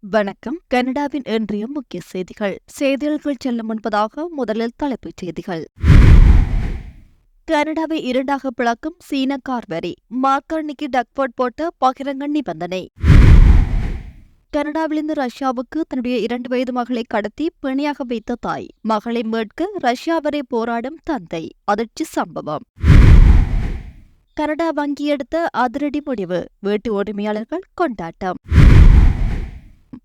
வணக்கம். கனடாவின் இன்றைய முக்கிய செய்திகள். செய்திகள் செல்லும் முன்பதாக முதலில் தலைப்புச் செய்திகள். கனடாவை இரண்டாக பிளக்கும் சீன கார் வரி. மார்க்கர்னிக்கு டக்போர்ட் போட்ட பகிரங்க நிபந்தனை. கனடாவிலிருந்து ரஷ்யாவுக்கு தன்னுடைய இரண்டு வயது மகளை கடத்தி பிணையாக வைத்த தாய். மகளை மீட்க ரஷ்யா வரை போராடும் தந்தை. அதிர்ச்சி சம்பவம். கனடா வங்கி எடுத்த அதிரடி முடிவு. வீட்டு உரிமையாளர்கள் கொண்டாட்டம்.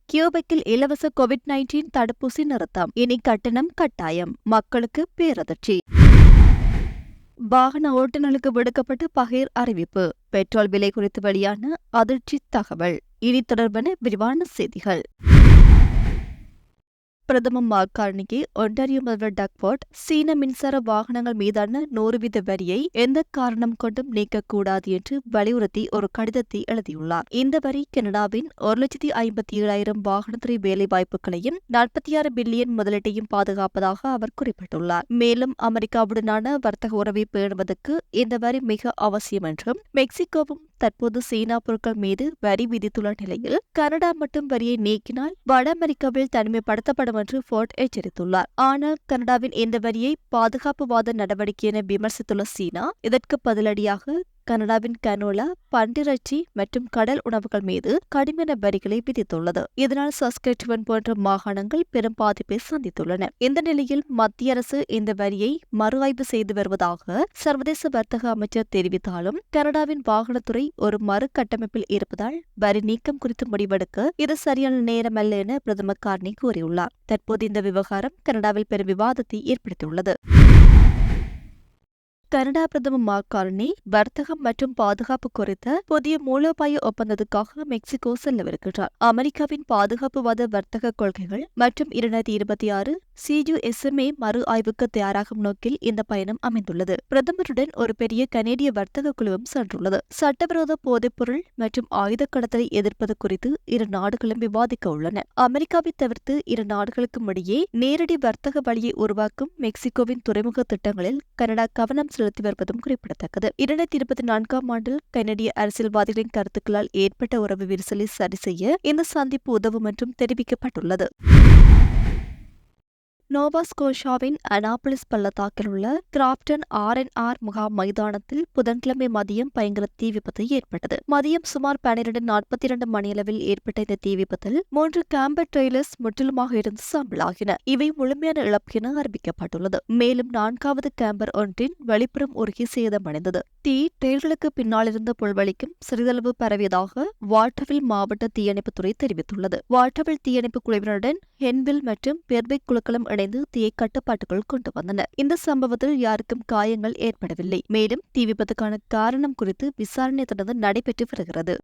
கியூபெக்கில் இலவச கோவிட் நைன்டீன் தடுப்பூசி நிறுத்தம். இனி கட்டணம் கட்டாயம். மக்களுக்கு பேரதிர்ச்சி. வாகன ஓட்டுநர்களுக்கு விடுக்கப்பட்ட பகிர் அறிவிப்பு. பெட்ரோல் விலை குறித்து வெளியான அதிர்ச்சி தகவல். இனி தொடர்பான விரிவான செய்திகள். பிரதம மார்கார்னிக்கு ஒன்டாரியோ முதல்வர் டக்போர்ட் சீன மின்சார வாகனங்கள் மீதான நூறு வீத வரியை எந்த காரணம் கொண்டும் நீக்கக்கூடாது என்று வலியுறுத்தி ஒரு கடிதத்தை எழுதியுள்ளார். இந்த வரி கனடாவின் ஒரு லட்சத்தி ஐம்பத்தி ஏழாயிரம் வாகனத்துறை வேலை வாய்ப்புகளையும் நாற்பத்தி ஆறு பில்லியன் முதலீட்டையும் பாதுகாப்பதாக அவர் குறிப்பிட்டுள்ளார். மேலும் அமெரிக்காவுடனான வர்த்தக உறவை பேணுவதற்கு இந்த வரி மிக அவசியம் என்றும் மெக்சிகோவும் தற்போது சீனா பொருட்கள் மீது வரி விதித்துள்ள நிலையில் கனடா மட்டும் வரியை நீக்கினால் வட அமெரிக்காவில் தனிமைப்படுத்தப்படும் என்று ஃபோர்ட் எச்சரித்துள்ளார். ஆனால் கனடாவின் இந்த வரியை பாதுகாப்புவாத நடவடிக்கை என விமர்சித்துள்ள சீனா இதற்கு பதிலடியாக கனடாவின் கனோலா பண்டிரச்சி மற்றும் கடல் உணவுகள் மீது கடுமையான வரிகளை விதித்துள்ளது. இதனால் சஸ்கெச்சுவன் போன்ற மாகாணங்கள் பெரும் பாதிப்பை சந்தித்துள்ளன. இந்த நிலையில் மத்திய அரசு இந்த வரியை மறு ஆய்வு செய்து வருவதாக சர்வதேச வர்த்தக அமைச்சர் தெரிவித்தாலும் கனடாவின் வாகனத்துறை ஒரு மறு கட்டமைப்பில் இருப்பதால் வரி நீக்கம் குறித்து முடிவெடுக்க இது சரியான நேரமல்ல என பிரதமர் கார்னி கூறியுள்ளார். தற்போது இந்த விவகாரம் கனடாவில் பெரும் விவாதத்தை ஏற்படுத்தியுள்ளது. கனடா பிரதமர் மார்க் கார்னி வர்த்தகம் மற்றும் பாதுகாப்பு குறித்த புதிய மூலோபாய ஒப்பந்தத்துக்காக மெக்சிகோ செல்லவிருக்கிறார். அமெரிக்காவின் பாதுகாப்புவாத வர்த்தக கொள்கைகள் மற்றும் இரண்டாயிரத்தி இருபத்தி ஆறு சியுஎஸ்எம்ஏ மறு ஆய்வுக்கு தயாராகும் நோக்கில் இந்த பயணம் அமைந்துள்ளது. பிரதமருடன் ஒரு பெரிய கனேடிய வர்த்தக குழுவும் சென்றுள்ளது. சட்டவிரோத போதைப்பொருள் மற்றும் ஆயுத கடத்தலை எதிர்ப்பது குறித்து இரு நாடுகளும் விவாதிக்க உள்ளன. அமெரிக்காவை தவிர்த்து இரு நாடுகளுக்கும் இடையே நேரடி வர்த்தக வழியை உருவாக்கும் மெக்சிகோவின் துறைமுக திட்டங்களில் கனடா கவனம் செலுத்தி வருவதும் குறிப்பிடத்தக்கது. இரண்டாயிரத்தி இருபத்தி நான்காம் ஆண்டில் கனடிய அரசியல்வாதிகளின் கருத்துக்களால் ஏற்பட்ட உறவு விரிசலை சரி செய்ய இந்த சந்திப்பு உதவும் என்றும் தெரிவிக்கப்பட்டுள்ளது. நோவா ஸ்கோஷாவின் அனாபலிஸ் பள்ளத்தாக்கில் உள்ள கிராப்டன் ஆர் என் ஆர் முகாம் மைதானத்தில் புதன்கிழமை மதியம் பயங்கர தீ விபத்து ஏற்பட்டது. மதியம் சுமார் பன்னிரண்டு நாற்பத்தி இரண்டு மணியளவில் ஏற்பட்ட இந்த தீ விபத்தில் மூன்று கேம்பர் ட்ரெய்லர்ஸ் முற்றிலுமாக இருந்து சாம்பலாகின. இவை முழுமையான இழப்பு என அறிவிக்கப்பட்டுள்ளது. மேலும் நான்காவது கேம்பர் ஒன்றின் வெளிப்புறம் உருகி சேதமடைந்தது. தீ ட்ரெயில்களுக்கு பின்னால் இருந்த புல்வெளிக்கும் சிறிதளவு பரவியதாக வாட்டவில் மாவட்ட தீயணைப்புத்துறை தெரிவித்துள்ளது. வாட்டவில் தீயணைப்பு குழுவினருடன் ஹென்வில் மற்றும் பெர்பிக் குழுக்களும் இணைந்து தீயை கட்டுப்பாட்டுக்குள் கொண்டு வந்தனர். இந்த சம்பவத்தில் யாருக்கும் காயங்கள் ஏற்படவில்லை. மேலும் தீ விபத்துக்கான காரணம் குறித்து விசாரணை தொடர்ந்து நடைபெற்று வருகிறது.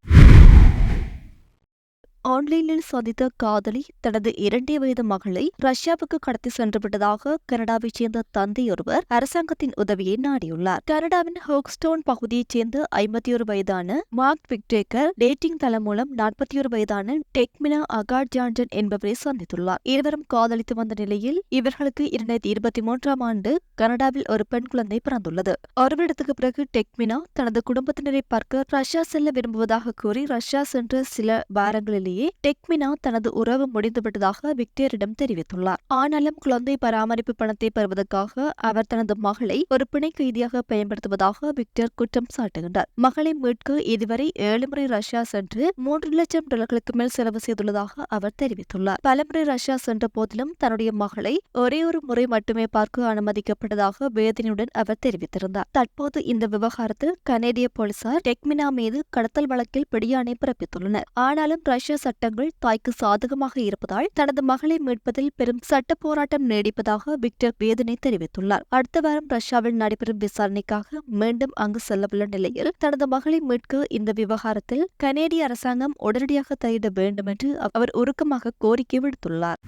ஆன்லைனில் சந்தித்த காதலி தனது இரண்டே வயது மகளை ரஷ்யாவுக்கு கடத்தி சென்றுவிட்டதாக கனடாவைச் சேர்ந்த தந்தை ஒருவர் அரசாங்கத்தின் உதவியை நாடியுள்ளார். கனடாவின் ஹோக்ஸ்டோன் பகுதியைச் சேர்ந்த ஐம்பத்தி ஒரு வயதான மார்க் விக்டேக்கர் டேட்டிங் தளம் மூலம் நாற்பத்தி ஒரு வயதான டெக்மினா அகாட் ஜான்சன் என்பவரை சந்தித்துள்ளார். இருவரும் காதலித்து வந்த நிலையில் இவர்களுக்கு இரண்டாயிரத்தி இருபத்தி மூன்றாம் ஆண்டு கனடாவில் ஒரு பெண் குழந்தை பிறந்துள்ளது. ஒரு வருடத்துக்கு பிறகு டெக்மினா தனது குடும்பத்தினரை பார்க்க ரஷ்யா செல்ல விரும்புவதாக கூறி ரஷ்யா சென்ற சில வாரங்களிலேயே முன்னாலேயே டெக்மினா தனது உறவு முடிந்துவிட்டதாக விக்டரிடம் தெரிவித்துள்ளார். ஆனாலும் குழந்தை பராமரிப்பு பணத்தை பெறுவதற்காக அவர் தனது மகளை ஒரு பிணை கைதியாக பயன்படுத்துவதாக விக்டர் குற்றம் சாட்டுகின்றார். மகளை மீட்க இதுவரை ஏழு முறை ரஷ்யா சென்று மூன்று லட்சம் டாலர்களுக்கு மேல் செலவு செய்துள்ளதாக அவர் தெரிவித்துள்ளார். பலமுறை ரஷ்யா சென்ற போதிலும் தன்னுடைய மகளை ஒரே ஒரு முறை மட்டுமே பார்க்க அனுமதிக்கப்பட்டதாக வேதனையுடன் அவர் தெரிவித்திருந்தார். தற்போது இந்த விவகாரத்தில் கனேடிய போலீசார் டெக்மினா மீது கடத்தல் வழக்கில் பிடியாணை பிறப்பித்துள்ளனர். ஆனாலும் ரஷ்ய சட்டங்கள் தாய்க்கு சாதகமாக இருப்பதால் தனது மகளை மீட்பதில் பெரும் சட்ட போராட்டம் நீடிப்பதாக விக்டர் வேதனை தெரிவித்துள்ளார். அடுத்த வாரம் ரஷ்யாவில் நடைபெறும் விசாரணைக்காக மீண்டும் அங்கு செல்லவுள்ள நிலையில் தனது மகளை மீட்க இந்த விவகாரத்தில் கனேடிய அரசாங்கம் உடனடியாக தலையிட வேண்டும் என்று அவர் உருக்கமாக கோரிக்கை விடுத்துள்ளார்.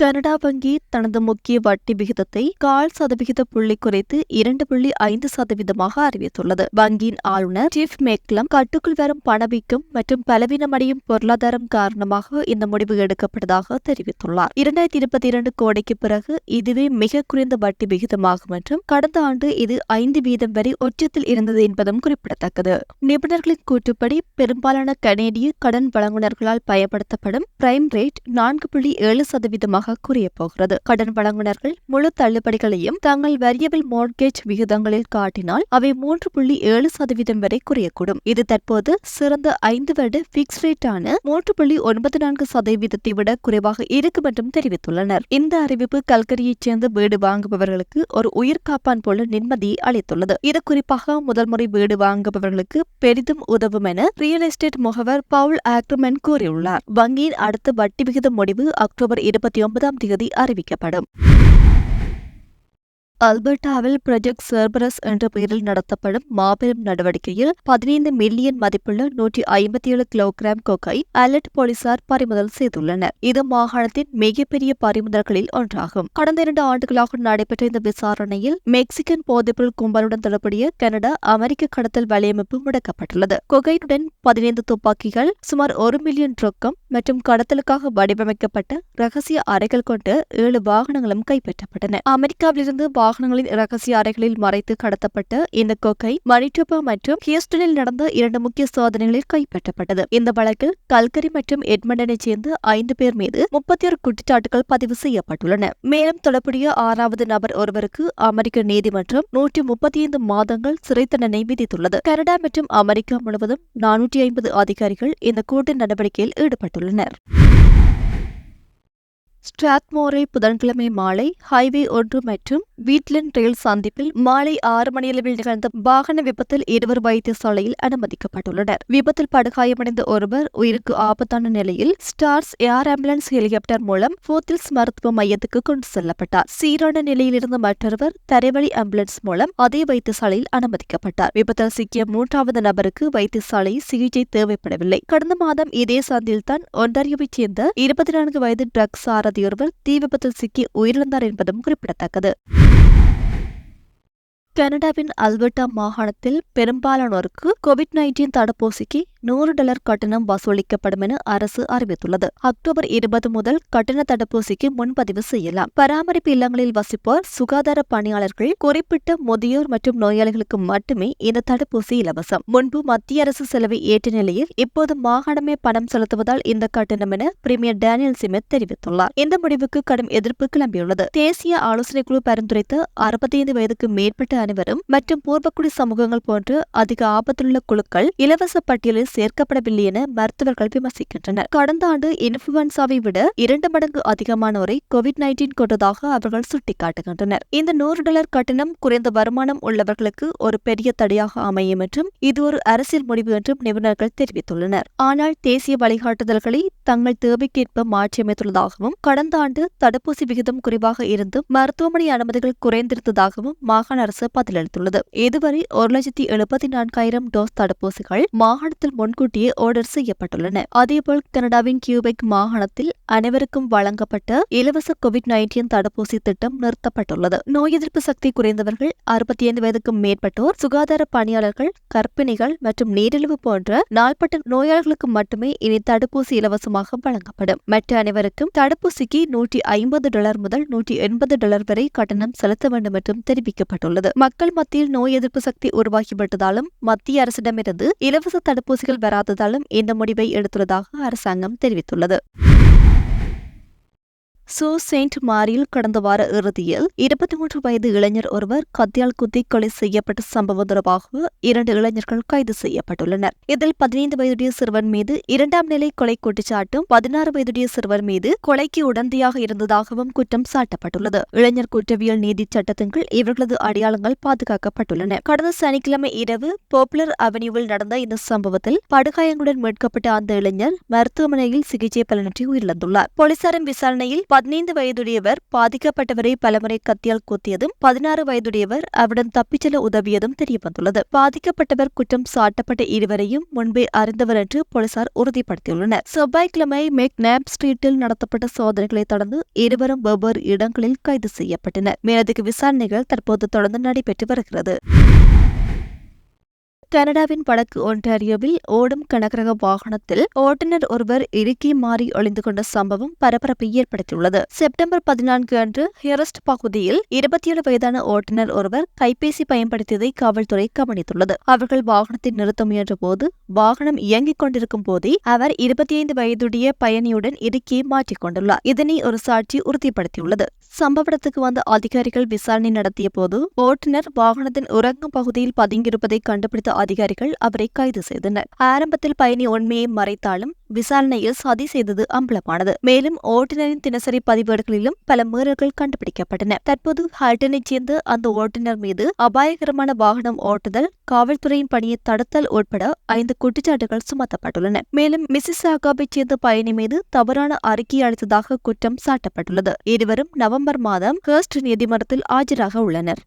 கனடா வங்கி தனது முக்கிய வட்டி விகிதத்தை கால் சதவிகித புள்ளி குறைத்து இரண்டு புள்ளி ஐந்து சதவீதமாக அறிவித்துள்ளது. வங்கியின் ஆளுநர் டிஃப் மேக்லம் கட்டுக்குள் வரும் பணவீக்கம் மற்றும் பலவீனமடையும் பொருளாதாரம் காரணமாக இந்த முடிவு எடுக்கப்பட்டதாக தெரிவித்துள்ளார். இரண்டாயிரத்தி இருபத்தி இரண்டு கோடைக்கு பிறகு இதுவே மிக குறைந்த வட்டி விகிதமாகும் என்றும் கடந்த ஆண்டு இது ஐந்து வீதம் வரை உச்சத்தில் இருந்தது என்பதும் குறிப்பிடத்தக்கது. நிபுணர்களின் கூற்றுப்படி பெரும்பாலான கனேடிய கடன் வழங்குநர்களால் பயன்படுத்தப்படும் பிரைம் ரேட் நான்கு புள்ளி ஏழு சதவீதமாக கூறிய போகிறது. கடன் வழங்குநர்கள் முழு தள்ளுபடிகளையும் தங்கள் வேரியபிள் மோர்கேஜ் விகிதங்களில் காட்டினால் அவை மூன்று புள்ளி ஏழு சதவீதம் வரை குறையக்கூடும். இது தற்போது சிறந்த ஐந்து வருட பிக்ஸ் ரேட்டான மூன்று புள்ளி ஒன்பது நான்கு சதவீதத்தை விட குறைவாக இருக்கும் என்றும் தெரிவித்துள்ளனர். இந்த அறிவிப்பு கல்கரியைச் சேர்ந்த வீடு வாங்குபவர்களுக்கு ஒரு உயிர் காப்பான் போல நிம்மதியை அளித்துள்ளது. இது குறிப்பாக முதல் முறை வீடு வாங்குபவர்களுக்கு பெரிதும் உதவும் என ரியல் எஸ்டேட் முகவர் பவுல் ஆக்ரமன் கூறியுள்ளார். வங்கியின் அடுத்த வட்டி விகித முடிவு அக்டோபர் இருபத்தி இருபத்தி ஒன்பதாம் தேதி அறிவிக்கப்படும். அல்பர்டாவில் ப்ரொஜெக்ட் சர்பரஸ் என்ற பெயரில் நடத்தப்படும் மாபெரும் நடவடிக்கையில் பதினைந்து மில்லியன் மதிப்புள்ள நூற்றி ஐம்பத்தி ஏழு கிலோகிராம் கொக்கை அலர்ட் போலீசார் பறிமுதல் செய்துள்ளனர். இது மாகாணத்தின் மிகப்பெரிய பறிமுதல்களில் ஒன்றாகும். கடந்த இரண்டு ஆண்டுகளாக நடைபெற்ற இந்த விசாரணையில் மெக்சிகன் போதைப்பொருள் கும்பலுடன் தொடர்புடைய கனடா அமெரிக்க கடத்தல் வலையமைப்பு முடக்கப்பட்டுள்ளது. கொகைனுடன் பதினைந்து துப்பாக்கிகள் சுமார் ஒரு மில்லியன் ரொக்கம் மற்றும் கடத்தலுக்காக வடிவமைக்கப்பட்ட ரகசிய அறைகள் கொண்டு ஏழு வாகனங்களும் கைப்பற்றப்பட்டன. அமெரிக்காவிலிருந்து வாகனங்களின் ரகசிய அறைகளில் மறைத்து கடத்தப்பட்ட இந்த கொக்கை மணிட்டோபா மற்றும் ஹியூஸ்டனில் நடந்த இரண்டு முக்கிய சோதனைகளில் கைப்பற்றப்பட்டது. இந்த வழக்கில் கல்கரி மற்றும் எட்மண்டனைச் சேர்ந்த ஐந்து பேர் மீது முப்பத்தி ஒரு குற்றச்சாட்டுகள் பதிவு செய்யப்பட்டுள்ளன. மேலும் தொடர்புடைய ஆறாவது நபர் ஒருவருக்கு அமெரிக்க நீதிமன்றம் நூற்றி முப்பத்தி ஐந்து மாதங்கள் சிறை தண்டனை விதித்துள்ளது. கனடா மற்றும் அமெரிக்கா முழுவதும் நானூற்றி ஐம்பது அதிகாரிகள் இந்த கூட்டு நடவடிக்கையில் ஈடுபட்டுள்ளனர். ஸ்ட்ராத்மோரை புதன்கிழமை மாலை ஹைவே ஒன்று மற்றும் வீட்லன் ரயில் சந்திப்பில் மாலை ஆறு மணியளவில் நிகழ்ந்த வாகன விபத்தில் இருவர் வைத்தியசாலையில் அனுமதிக்கப்பட்டுள்ளனர். விபத்தில் படுகாயமடைந்த ஒருவர் உயிருக்கு ஆபத்தான நிலையில் ஸ்டார்ஸ் ஏர் ஆம்புலன்ஸ் ஹெலிகாப்டர் மூலம் போத்தில்ஸ் மருத்துவ மையத்துக்கு கொண்டு செல்லப்பட்டார். சீரான நிலையில் இருந்த மற்றொருவர் தரைவழி ஆம்புலன்ஸ் மூலம் அதே வைத்தியசாலையில் அனுமதிக்கப்பட்டார். விபத்தில் சிக்கிய மூன்றாவது நபருக்கு வைத்தியசாலையில் சிகிச்சை தேவைப்படவில்லை. கடந்த மாதம் இதே சந்தில்தான் ஒன்டாரியோவைச் சேர்ந்த இருபத்தி நான்கு வயது ட்ரக்ஸ் சாரதியொருவர் தீ விபத்தில் சிக்கி உயிரிழந்தார் என்பதும் குறிப்பிடத்தக்கது. கனடாவின் அல்பர்டா மாகாணத்தில் பெரும்பாலானோருக்கு கோவிட் நைன்டீன் தடுப்பூசிக்கு நூறு டாலர் கட்டணம் வசூலிக்கப்படும் என அரசு அறிவித்துள்ளது. அக்டோபர் இருபது முதல் கட்டண தடுப்பூசிக்கு முன்பதிவு செய்யலாம். பராமரிப்பு இல்லங்களில் வசிப்போர் சுகாதார பணியாளர்கள் குறிப்பிட்ட முதியோர் மற்றும் நோயாளிகளுக்கு மட்டுமே இந்த தடுப்பூசி இலவசம். முன்பு மத்திய அரசு செலவை ஏற்ற நிலையில் இப்போது மாகாணமே பணம் செலுத்துவதால் இந்த கட்டணம் என பிரீமியர் டேனியல் சிமெத் தெரிவித்துள்ளார். இந்த முடிவுக்கு கடும் எதிர்ப்பு கிளம்பியுள்ளது. தேசிய ஆலோசனை குழு பரிந்துரைத்த அறுபத்தைந்து வயதுக்கு மேற்பட்ட அனைவரும் மற்றும் பூர்வக்குடி சமூகங்கள் போன்று அதிக ஆபத்துள்ள குழுக்கள் இலவச பட்டியலில் சேர்க்கப்படவில்லை என மருத்துவர்கள் விமர்சிக்கின்றனர். கடந்த ஆண்டு இன்ஃபுளுன்சாவை விட இரண்டு மடங்கு அதிகமானோரை கோவிட் நைன்டீன் கொண்டதாக அவர்கள் சுட்டிக்காட்டுகின்றனர். இந்த நூறு டாலர் கட்டணம் குறைந்த வருமானம் உள்ளவர்களுக்கு ஒரு பெரிய தடையாக அமையும் என்றும் இது ஒரு அரசியல் முடிவு என்றும் நிபுணர்கள் தெரிவித்துள்ளனர். ஆனால் தேசிய வழிகாட்டுதல்களை தங்கள் தேவைக்கேற்ப மாற்றியமைத்துள்ளதாகவும் கடந்த ஆண்டு தடுப்பூசி விகிதம் குறைவாக இருந்தும் மருத்துவமனை அனுமதிகள் குறைந்திருந்ததாகவும் மாகாண அரசு பதிலளித்துள்ளது இதுவரை ஒரு லட்சத்தி எழுபத்தி நான்காயிரம் டோஸ் தடுப்பூசிகள் மாகாணத்தில் முன்கூட்டியே ஆர்டர் செய்யப்பட்டுள்ளன. அதேபோல் கனடாவின் கியூபெக் மாகாணத்தில் அனைவருக்கும் வழங்கப்பட்ட இலவச கோவிட் நைன்டீன் தடுப்பூசி திட்டம் நிறுத்தப்பட்டுள்ளது. நோய் எதிர்ப்பு சக்தி குறைந்தவர்கள் அறுபத்தி ஐந்து வயதுக்கும் மேற்பட்டோர் சுகாதார பணியாளர்கள் கர்ப்பிணிகள் மற்றும் நீரிழிவு போன்ற நாள்பட்ட நோயாளர்களுக்கு மட்டுமே இனி தடுப்பூசி இலவசமாக வழங்கப்படும். மற்ற அனைவருக்கும் தடுப்பூசிக்கு நூற்றி ஐம்பது டாலர் முதல் நூற்றி எண்பது டாலர் வரை கட்டணம் செலுத்த வேண்டும் என்றும் தெரிவிக்கப்பட்டுள்ளது. மக்கள் மத்தியில் நோய் எதிர்ப்பு சக்தி உருவாகிவிட்டதாலும் மத்திய அரசிடமிருந்து இலவச தடுப்பூசிகள் வராததாலும் இந்த முடிவை எடுத்துள்ளதாக அரசாங்கம் தெரிவித்துள்ளது. சோ செயின்ட் மாரியில் கடந்த வார இறுதியில் இருபத்தி மூன்று வயது இளைஞர் ஒருவர் கத்தியால் குத்தி கொலை செய்யப்பட்ட சம்பவம் தொடர்பாக இரண்டு இளைஞர்கள் கைது செய்யப்பட்டுள்ளனர். இதில் பதினைந்து வயதுடைய சிறுவன் மீது இரண்டாம் நிலை கொலை குற்றச்சாட்டும் பதினாறு வயதுடைய சிறுவர் மீது கொலைக்கு உடந்தையாக இருந்ததாகவும் குற்றம் சாட்டப்பட்டுள்ளது. இளைஞர் குற்றவியல் நீதி சட்டத்தின் கீழ் இவர்களது அடையாளங்கள் பாதுகாக்கப்பட்டுள்ளன. கடந்த சனிக்கிழமை இரவு பாப்புலர் அவென்யூவில் நடந்த இந்த சம்பவத்தில் படுகாயங்களுடன் மீட்கப்பட்ட அந்த இளைஞர் மருத்துவமனையில் சிகிச்சை பலனின்றி உயிரிழந்துள்ளார். போலீசாரின் விசாரணையில் பதினைந்து வயதுடையவர் பாதிக்கப்பட்டவரை பலமுறை கத்தியால் குத்தியதும் பதினாறு வயதுடையவர் அவரிடம் தப்பிச் செல்ல உதவியதும் தெரியவந்துள்ளது. பாதிக்கப்பட்டவர் குற்றம் சாட்டப்பட்ட இருவரையும் முன்பே அறிந்தவர் என்று போலீசார் உறுதிப்படுத்தியுள்ளனர். செவ்வாய்க்கிழமை மெக்னாப் ஸ்ட்ரீட்டில் நடத்தப்பட்ட சோதனைகளை தொடர்ந்து இருவரும் வெவ்வேறு இடங்களில் கைது செய்யப்பட்டனர். மேலதிக விசாரணைகள் தற்போது தொடர்ந்து நடைபெற்று வருகிறது. கனடாவின் வடக்கு ஒன்டாரியோவில் ஓடும் கனகரக வாகனத்தில் ஓட்டுநர் ஒருவர் இறுக்கி மாறி ஒளிந்து கொண்ட சம்பவம் பரபரப்பை ஏற்படுத்தியுள்ளது. செப்டம்பர் பதினான்கு அன்று ஹெரஸ்ட் பகுதியில் இருபத்தி ஏழு வயதான ஓட்டுநர் ஒருவர் கைபேசி பயன்படுத்தியதை காவல்துறை கவனித்துள்ளது. அவர்கள் வாகனத்தை நிறுத்த முயன்ற போது வாகனம் இயங்கிக் கொண்டிருக்கும் போதே அவர் இருபத்தி ஐந்து வயதுடைய பயணியுடன் இறுக்கி மாற்றிக் கொண்டுள்ளார். இதனை ஒரு சாட்சி உறுதிப்படுத்தியுள்ளது. சம்பவ இடத்துக்கு வந்த அதிகாரிகள் விசாரணை நடத்திய போது ஓட்டுநர் வாகனத்தின் உறங்கும் பகுதியில் பதுங்கியிருப்பதை கண்டுபிடித்த அதிகாரிகள் அவரை கைது செய்தனர். ஆரம்பத்தில் பயணி உண்மையை மறைத்தாலும் விசாரணையில் சதி செய்தது அம்பலமானது. மேலும் ஓட்டுநரின் தினசரி பதிவேடுகளிலும் பல மீறல்கள் கண்டுபிடிக்கப்பட்டன. தற்போது ஹல்டனைச் சேர்ந்த அந்த ஓட்டுநர் மீது அபாயகரமான வாகனம் ஓட்டுதல் காவல்துறையின் பணியை தடுத்தல் உட்பட ஐந்து குற்றச்சாட்டுகள் சுமத்தப்பட்டுள்ளன. மேலும் மிசிசாகாவைச் சேர்ந்த பயணி மீது தவறான அறிக்கை அளித்ததாக குற்றம் சாட்டப்பட்டுள்ளது. இருவரும் நவம்பர் மாதம் ஹர்ஸ்ட் நீதிமன்றத்தில் ஆஜராக உள்ளனர்.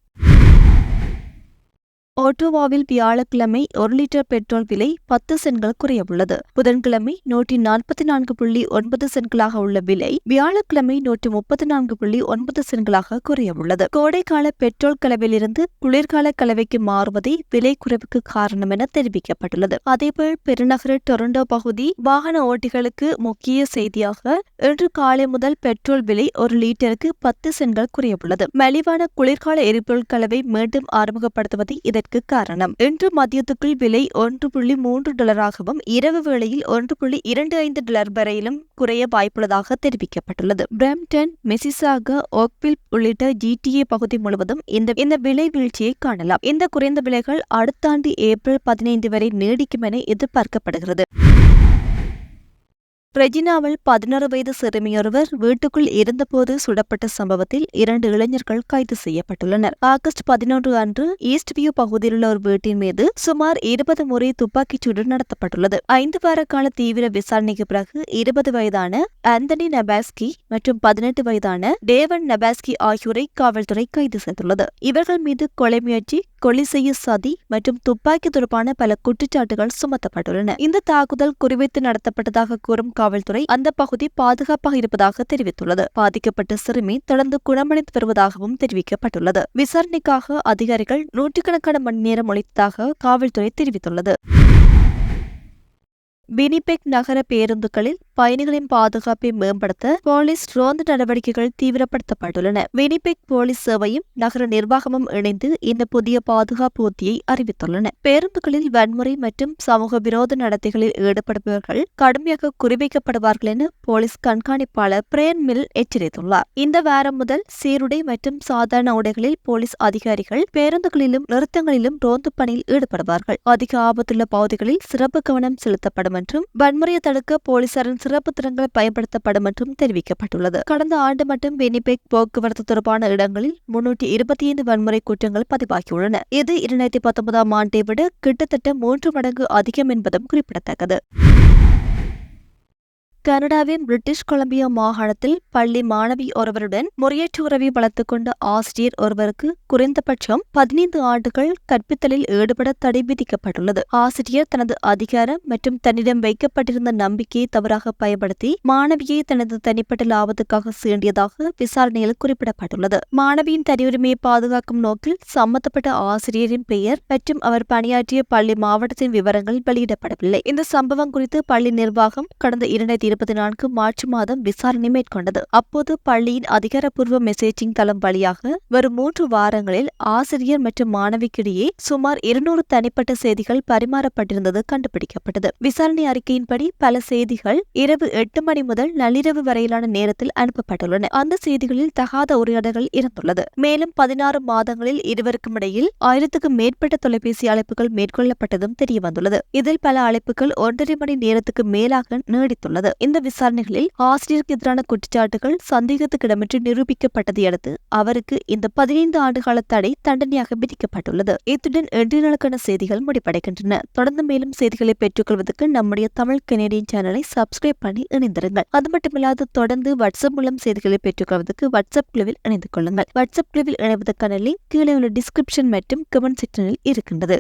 ஓட்டோவாவில் வியாழக்கிழமை ஒரு லிட்டர் பெட்ரோல் விலை பத்து சென்கள் குறையவுள்ளது. புதன்கிழமை நூற்றி நாற்பத்தி நான்கு புள்ளி ஒன்பது சென்களாக உள்ள விலை வியாழக்கிழமை நூற்றி முப்பத்தி நான்கு புள்ளி ஒன்பது சென்களாக குறையவுள்ளது. கோடைக்கால பெட்ரோல் கலவையிலிருந்து குளிர்கால கலவைக்கு மாறுவதே விலை குறைவுக்கு காரணம் என தெரிவிக்கப்பட்டுள்ளது. அதேபோல் பெருநகர டொரண்டோ பகுதி வாகன ஓட்டிகளுக்கு முக்கிய செய்தியாக இன்று காலை முதல் பெட்ரோல் விலை ஒரு லிட்டருக்கு பத்து சென்கள் குறையவுள்ளது. மலிவான குளிர்கால எரிபொருள் கலவை மீண்டும் ஆரம்பிக்கப்படுத்துவது இதற்கு இதற்கு காரணம். இன்று மதியத்துக்குள் விலை ஒன்று புள்ளி மூன்று டாலராகவும் இரவு வேளையில் ஒன்று புள்ளி இரண்டு ஐந்து டாலர் வரையிலும் குறைய வாய்ப்புள்ளதாக தெரிவிக்கப்பட்டுள்ளது. பிரம்டன் மெசிசாக ஓக்வில் உள்ளிட்ட ஜிடிஏ பகுதி முழுவதும் இந்த இந்த விலை வீழ்ச்சியை காணலாம். இந்த குறைந்த விலைகள் அடுத்த ஆண்டு ஏப்ரல் பதினைந்து வரை நீடிக்கும் என எதிர்பார்க்கப்படுகிறது. ரெஜினாவில் பதினாறு வயது சிறுமியொருவர் வீட்டுக்குள் இருந்தபோது சுடப்பட்ட சம்பவத்தில் இரண்டு இளைஞர்கள் கைது செய்யப்பட்டுள்ளனர். ஆகஸ்ட் பதினொன்று அன்று ஈஸ்ட் வியூ பகுதியிலுள்ள ஒரு வீட்டின் மீது சுமார் இருபது முறை துப்பாக்கிச் சூடு நடத்தப்பட்டுள்ளது. ஐந்து வார கால தீவிர விசாரணைக்கு பிறகு இருபது வயதான ஆந்தனி நபாஸ்கி மற்றும் பதினெட்டு வயதான டேவன் நபாஸ்கி ஆகியோரை காவல்துறை கைது செய்துள்ளது. இவர்கள் மீது கொலை முயற்சி கொலை செய்ய சதி மற்றும் துப்பாக்கி தொடர்பான பல குற்றச்சாட்டுகள் சுமத்தப்பட்டுள்ளன. இந்த தாக்குதல் குறிவைத்து நடத்தப்பட்டதாக கூறும் காவல்துறை அந்த பகுதி பாதுகாப்பாக இருப்பதாக தெரிவித்துள்ளது. பாதிக்கப்பட்ட சிறுமி தொடர்ந்து குணமடைந்து வருவதாகவும் தெரிவிக்கப்பட்டுள்ளது. விசாரணைக்காக அதிகாரிகள் நூற்றுக்கணக்கான மணி நேரம் உழைத்ததாக காவல்துறை தெரிவித்துள்ளது. வினிபெக் நகர பேருந்துகளில் பயணிகளின் பாதுகாப்பை மேம்படுத்த போலீஸ் ரோந்து நடவடிக்கைகள் தீவிரப்படுத்தப்பட்டுள்ளன. வினிபெக் போலீஸ் சேவையும் நகர நிர்வாகமும் இணைந்து இந்த புதிய பாதுகாப்பு உத்தியை அறிவித்துள்ளன. பேருந்துகளில் வன்முறை மற்றும் சமூக விரோத நடத்தைகளில் ஈடுபடுபவர்கள் கடுமையாக குறிவைக்கப்படுவார்கள் என போலீஸ் கண்காணிப்பாளர் பிரேன் மில் எச்சரித்துள்ளார். இந்த வாரம் முதல் சீருடை மற்றும் சாதாரண உடைகளில் போலீஸ் அதிகாரிகள் பேருந்துகளிலும் நிறுத்தங்களிலும் ரோந்து பணியில் ஈடுபடுவார்கள். அதிக ஆபத்துள்ள பகுதிகளில் சிறப்பு கவனம் செலுத்தப்படும் என்றும் வன்முறையை தடுக்க போலீசாரின் சிறப்பு திறன்கள் பயன்படுத்தப்படும் என்றும் தெரிவிக்கப்பட்டுள்ளது. கடந்த ஆண்டு மட்டும் வினிபெக் போக்குவரத்து தொடர்பான இடங்களில் முன்னூற்றி இருபத்தி ஐந்து வன்முறை குற்றங்கள் பதிவாகியுள்ளன. இது இரண்டாயிரத்தி பத்தொன்பதாம் ஆண்டை விட கிட்டத்தட்ட மூன்று மடங்கு அதிகம் என்பதும் குறிப்பிடத்தக்கது. கனடாவின் பிரிட்டிஷ் கொலம்பியா மாகாணத்தில் பள்ளி மாணவி ஒருவருடன் முறையற்ற உறவை வளர்த்துக் கொண்ட ஆசிரியர் ஒருவருக்கு குறைந்தபட்சம் பதினைந்து ஆண்டுகள் கற்பித்தலில் ஈடுபட தடை விதிக்கப்பட்டுள்ளது. ஆசிரியர் தனது அதிகாரம் மற்றும் தன்னிடம் வைக்கப்பட்டிருந்த நம்பிக்கையை தவறாக பயன்படுத்தி மாணவியை தனது தனிப்பட்ட லாபத்துக்காக சீண்டியதாக விசாரணையில் குறிப்பிடப்பட்டுள்ளது. மாணவியின் தனியுரிமையை பாதுகாக்கும் நோக்கில் சம்பந்தப்பட்ட ஆசிரியரின் பெயர் மற்றும் அவர் பணியாற்றிய பள்ளி மாவட்டத்தின் விவரங்கள் வெளியிடப்படவில்லை. இந்த சம்பவம் குறித்து பள்ளி நிர்வாகம் கடந்த இரண்டாயிரத்தி இருபத்தி நான்கு மார்ச் மாதம் விசாரணை மேற்கொண்டது. அப்போது பள்ளியின் அதிகாரப்பூர்வ மெசேஜிங் தளம் வழியாக வரும் மூன்று வாரங்களில் ஆசிரியர் மற்றும் மாணவிக்கிடையே சுமார் இருநூறு தனிப்பட்ட செய்திகள் பரிமாறப்பட்டிருந்தது கண்டுபிடிக்கப்பட்டது. விசாரணை அறிக்கையின்படி பல செய்திகள் இரவு எட்டு மணி முதல் நள்ளிரவு வரையிலான நேரத்தில் அனுப்பப்பட்டுள்ளன. அந்த செய்திகளில் தகாத உரையாடல்கள் இருந்துள்ளது. மேலும் பதினாறு மாதங்களில் இருவருக்கும் இடையில் ஆயிரத்துக்கும் மேற்பட்ட தொலைபேசி அழைப்புகள் மேற்கொள்ளப்பட்டதும் தெரியவந்துள்ளது. இதில் பல அழைப்புகள் ஒன்றரை மணி நேரத்துக்கு மேலாக நீடித்துள்ளது. இந்த விசாரணைகளில் ஆசிரியருக்கு எதிரான குற்றச்சாட்டுகள் சந்தேகத்துக்கிடமின்றி நிரூபிக்கப்பட்டதை அடுத்து அவருக்கு இந்த பதினைந்து ஆண்டுகால தடை தண்டனையாக விதிக்கப்பட்டுள்ளது. இத்துடன் இன்றைய நாளுக்கான செய்திகள் முடிவடைகின்றன. தொடர்ந்து மேலும் செய்திகளை பெற்றுக்கொள்வதற்கு நம்முடைய தமிழ் கனேடியன் சேனலை சப்ஸ்கிரைப் பண்ணி இணைந்திருங்கள். அது மட்டுமில்லாது தொடர்ந்து வாட்ஸ்அப் மூலம் செய்திகளை பெற்றுக்கொள்வதற்கு வாட்ஸ்அப் குழுவில் இணைந்து கொள்ளுங்கள். வாட்ஸ்அப் குழுவில் இணைவதற்கான லிங்க் கீழே உள்ள டிஸ்கிரிப்ஷன் மற்றும் கமெண்ட் செக்ஷனில் இருக்கின்றது.